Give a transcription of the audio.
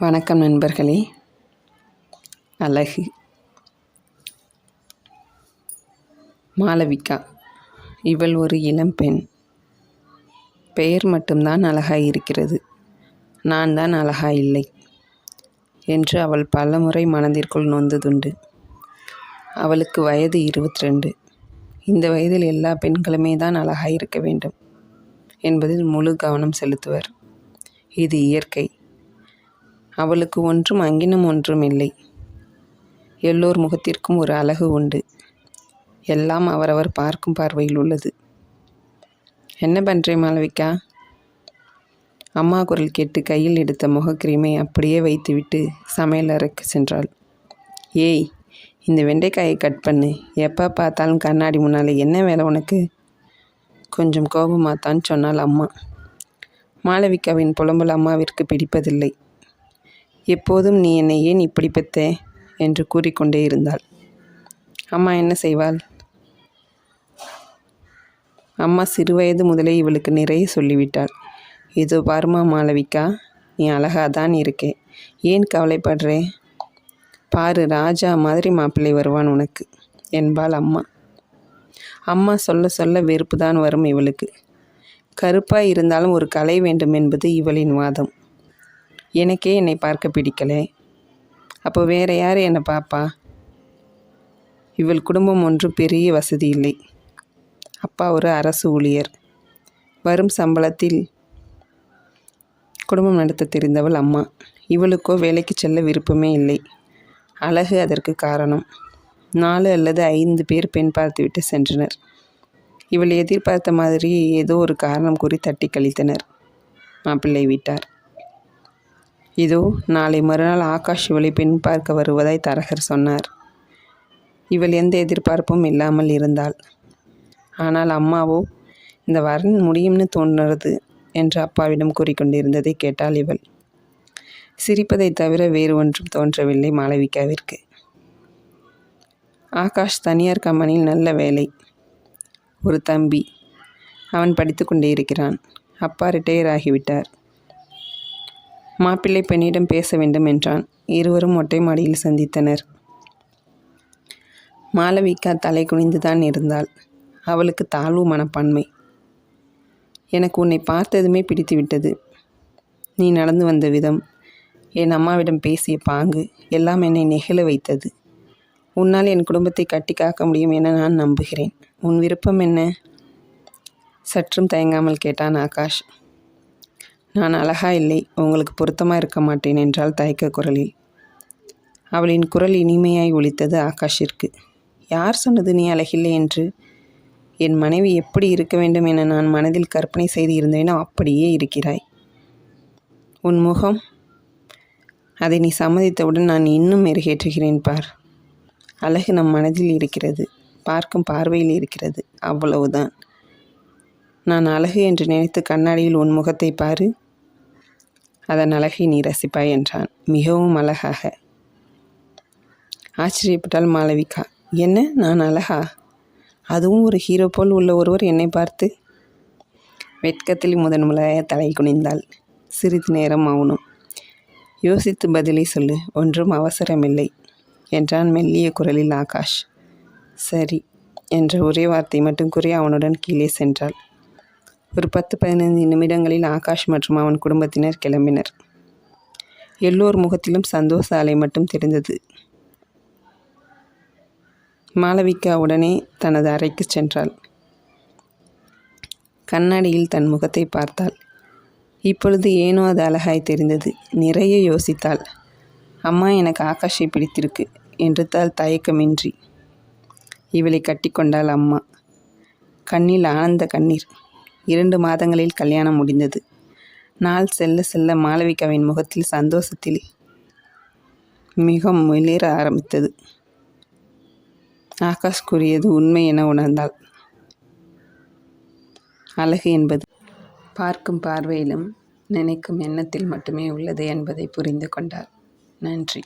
வணக்கம் நண்பர்களே. அழகு. மாளவிகா. இவள் ஒரு இளம்பெண் பெயர் மட்டும்தான் அழகாய் இருக்கிறது. நான் தான் அழகா இல்லை என்று அவள் பலமுறை மனதிற்குள் நொந்ததுண்டு. அவளுக்கு வயது இருபத்தி ரெண்டு இந்த வயதில் எல்லா பெண்களுமே தான் அழகாய் இருக்க வேண்டும் என்பதில் முழு கவனம் செலுத்துவர். இது இயற்கை. அவளுக்கு ஒன்றும் அங்கினம் ஒன்றும் இல்லை எல்லோர் முகத்திற்கும் ஒரு அழகு உண்டு. எல்லாம் அவரவர் பார்க்கும் பார்வையில் உள்ளது. என்ன பண்ணுறேன் மாளவிக்கா அம்மா குரல் கேட்டு கையில் எடுத்த முகக்கிரீமை அப்படியே வைத்துவிட்டு சமையல் அறைக்கு சென்றாள். ஏய் இந்த வெண்டைக்காயை கட் பண்ணு. எப்போ பார்த்தாலும் கண்ணாடி முன்னால் என்ன வேலை உனக்கு? கொஞ்சம் கோபமாகத்தான் சொன்னாள் அம்மா. மாளவிகாவின் புலம்பல் அம்மாவிற்கு பிடிப்பதில்லை. எப்போதும் நீ என்னை ஏன் இப்படி பெத்தே? என்று கூறிக்கொண்டே இருந்தாள். அம்மா என்ன செய்வாள்? அம்மா சிறுவயது முதலே இவளுக்கு நிறைய சொல்லிவிட்டாள். இதோ பாருமா மாளவிகா நீ அழகாக தான் இருக்கே. ஏன் கவலைப்படுறே? பாரு ராஜா மாதிரி மாப்பிள்ளை வருவான் உனக்கு என்பாள் அம்மா. அம்மா சொல்ல சொல்ல வெறுப்பு தான் வரும் இவளுக்கு. கருப்பாக இருந்தாலும் ஒரு கலை வேண்டும் என்பது இவளின் வாதம். எனக்கே என்னை பார்க்க பிடிக்கலை. அப்போ வேறு யார் என்னை பாப்பா இவள் குடும்பம் ஒன்றும் பெரிய வசதி இல்லை. அப்பா ஒரு அரசு ஊழியர். வரும் சம்பளத்தில் குடும்பம் நடத்த தெரிந்தவள் அம்மா. இவளுக்கோ வேலைக்கு செல்ல விருப்பமே இல்லை. அழகு அதற்கு காரணம். நாலு அல்லது ஐந்து பேர் பெண் பார்த்துவிட்டு சென்றனர். இவள் எதிர்பார்த்த மாதிரி ஏதோ ஒரு காரணம் கூறி தட்டி கழித்தனர். மாப்பிள்ளை விட்டார். இதோ நாளை மறுநாள் ஆகாஷ் இவளை பெண் பார்க்க வருவதாய் தரகர் சொன்னார். இவள் எந்த எதிர்பார்ப்பும் இல்லாமல் இருந்தாள். ஆனால் அம்மாவோ இந்த வரன் முடியும்னு தோன்றது என்று அப்பாவிடம் கூறிக்கொண்டிருந்ததை கேட்டாள் இவள். சிரிப்பதை தவிர வேறு ஒன்றும் தோன்றவில்லை மாளவிகாவிற்கு. ஆகாஷ் தனியார் கம்பெனியில் நல்ல வேலை. ஒரு தம்பி. அவன் படித்து கொண்டே இருக்கிறான். அப்பா ரிட்டையர் ஆகிவிட்டார். மாப்பிள்ளை பெண்ணிடம் பேச வேண்டும் என்றான். இருவரும் ஒட்டை மாடியில் சந்தித்தனர். மாளவிகா தலை குனிந்துதான் இருந்தாள். அவளுக்கு தாழ்வு மனப்பான்மை. எனக்கு உன்னை பார்த்ததுமே பிடித்து விட்டது நீ நடந்து வந்த விதம். என் அம்மாவிடம் பேசிய பாங்கு எல்லாம் என்னை நெகிழ வைத்தது. உன்னால் என் குடும்பத்தை கட்டி காக்க முடியும் என நான் நம்புகிறேன். உன் விருப்பம் என்ன? சற்றும் தயங்காமல் கேட்டான் ஆகாஷ். நான் அழகா இல்லை உங்களுக்கு பொருத்தமாக இருக்க மாட்டேன் என்றால் தயக்க குரலில். அவளின் குரல் இனிமையாய் ஒழித்தது ஆகாஷிற்கு. யார் சொன்னது நீ அழகில்லை என்று? என் மனைவி எப்படி இருக்க வேண்டும் என நான் மனதில் கற்பனை செய்து இருந்தேனோ அப்படியே இருக்கிறாய். உன் முகம்? அதை நீ சம்மதித்தவுடன் நான் இன்னும் மெருகேற்றுகிறேன் பார். அழகு நம் மனதில் இருக்கிறது பார்க்கும் பார்வையில் இருக்கிறது அவ்வளவுதான். நான் அழகு என்று நினைத்து கண்ணாடியில் உன் முகத்தை பாரு. அதன் அழகை நீ ரசிப்பாய் என்றான். மிகவும் அழகாக. ஆச்சரியப்பட்டால் மாளவிகா. என்ன? நான் அழகா? அதுவும் ஒரு ஹீரோ போல் உள்ள ஒருவர் என்னை பார்த்து. வெட்கத்தில் முதன் முதலாக தலை குனிந்தாள். சிறிது நேரம் மௌனம். யோசித்து பதிலை சொல்லு. ஒன்றும் அவசரமில்லை என்றான் மெல்லிய குரலில் ஆகாஷ். சரி என்ற ஒரே வார்த்தை மட்டும் கூறி அவனுடன் கீழே சென்றாள். ஒரு பத்து பதினைந்து நிமிடங்களில் ஆகாஷ் மற்றும் அவன் குடும்பத்தினர் கிளம்பினர். எல்லோர் முகத்திலும் சந்தோஷ அலை மட்டும் தெரிந்தது. மாளவிகா உடனே தனது அறைக்கு சென்றாள். கண்ணாடியில் தன் முகத்தை பார்த்தாள். இப்பொழுது ஏனோ அது அழகாய் தெரிந்தது. நிறைய யோசித்தாள். அம்மா எனக்கு ஆகாஷை பிடித்திருக்கு என்று தால் தயக்கமின்றி. இவளை கட்டிக்கொண்டாள் அம்மா. கண்ணில் ஆனந்த கண்ணீர். இரண்டு மாதங்களில் கல்யாணம் முடிந்தது. நாள் செல்ல செல்ல மாளவிகாவின் முகத்தில் சந்தோஷத்தில் மிக மிளிர ஆரம்பித்தது. ஆகாஷ் கூறியது உண்மை என உணர்ந்தாள். அழகு என்பது பார்க்கும் பார்வையிலும் நினைக்கும் எண்ணத்தில் மட்டுமே உள்ளது என்பதை புரிந்து கொண்டார் நன்றி.